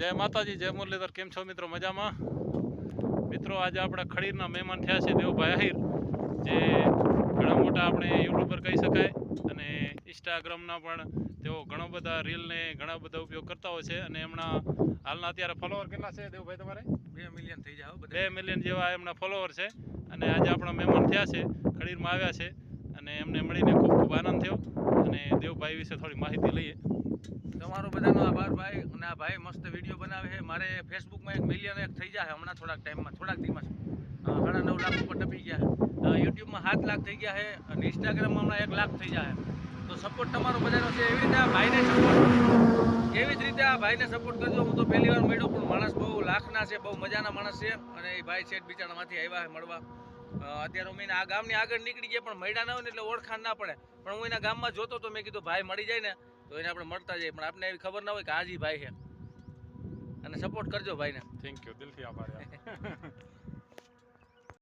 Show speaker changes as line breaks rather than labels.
જય માતાજી જય મુરલીધર કેમ છો મિત્રો? મજામાં? મિત્રો આજે આપણે ખડીરના મહેમાન થયા છે દેવભાઈ આહિર જે ઘણા મોટા આપણે યુટ્યુબર કહી શકાય અને ઇન્સ્ટાગ્રામના પણ તેઓ ઘણા બધા રીલને ઘણા બધા ઉપયોગ કરતા હોય છે અને એમના હાલના અત્યારે ફોલોવર કેટલા છે દેવભાઈ તમારે?
બે મિલિયન થઈ જાય
બે મિલિયન જેવા એમના ફોલોવર છે અને આજે આપણા મહેમાન થયા છે ખડીરમાં આવ્યા છે અને એમને મળીને ખૂબ ખૂબ આનંદ વિશે થોડી માહિતી લઈએ.
તમારો બધાનો આભાર ભાઈ, અને આ ભાઈ મસ્ત વીડિયો બનાવે છે. મારે ફેસબુકમાં એક મિલિયન એક થઈ જાય હમણાં થોડાક ટાઈમમાં થોડાક દિવસ. સાડા નવ લાખ ઉપર ટપી ગયા. યુટ્યુબમાં સાત લાખ થઈ ગયા છે અને ઇન્સ્ટાગ્રામમાં હમણાં એક લાખ થઈ જાય તો સપોર્ટ તમારો બધાનો છે. એવી રીતે ભાઈને સપોર્ટ એવી જ રીતે આ ભાઈને સપોર્ટ કરજો. હું તો પહેલી વાર મળ્યો, પણ માણસ બહુ લાખના છે, બહુ મજાના માણસ છે. અને એ ભાઈ છે બિચારામાંથી આવ્યા છે, મળવા. અત્યારે અમે આ ગામની આગળ નીકળી ગયા પણ મળ્યા ના હોય ને એટલે ઓળખાણ ના પડે. પણ હું એના ગામમાં જોતો તો મેં કીધું ભાઈ મળી જાય ને તો એને આપણે મળતા જઈએ. પણ આપણે એવી ખબર ના હોય કે હાજી ભાઈ છે. અને સપોર્ટ કરજો ભાઈને.
થેન્ક યુ દિલથી આભાર.